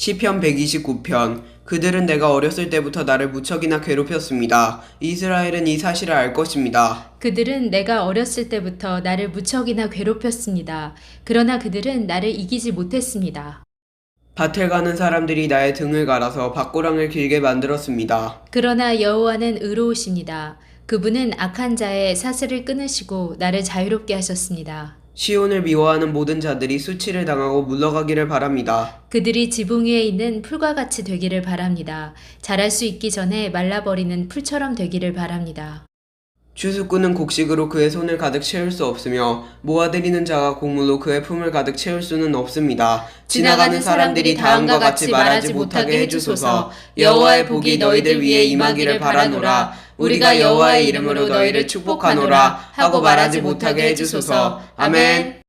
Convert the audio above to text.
시편 129편 그들은 내가 어렸을 때부터 나를 무척이나 괴롭혔습니다. 이스라엘은 이 사실을 알 것입니다. 그들은 내가 어렸을 때부터 나를 무척이나 괴롭혔습니다. 그러나 그들은 나를 이기지 못했습니다. 밭을 가는 사람들이 나의 등을 갈아서 밭고랑을 길게 만들었습니다. 그러나 여호와는 의로우십니다. 그분은 악한 자의 사슬을 끊으시고 나를 자유롭게 하셨습니다. 시온을 미워하는 모든 자들이 수치를 당하고 물러가기를 바랍니다. 그들이 지붕 위에 있는 풀과 같이 되기를 바랍니다. 자랄 수 있기 전에 말라버리는 풀처럼 되기를 바랍니다. 추수꾼은 곡식으로 그의 손을 가득 채울 수 없으며 모아들이는 자가 곡물로 그의 품을 가득 채울 수는 없습니다. 지나가는 사람들이 다음과 같이 말하지 못하게 해주소서. 여호와의 복이 너희들 위에 임하기를 바라노라. 우리가 여호와의 이름으로 너희를 축복하노라 하고 말하지 못하게 해주소서. 아멘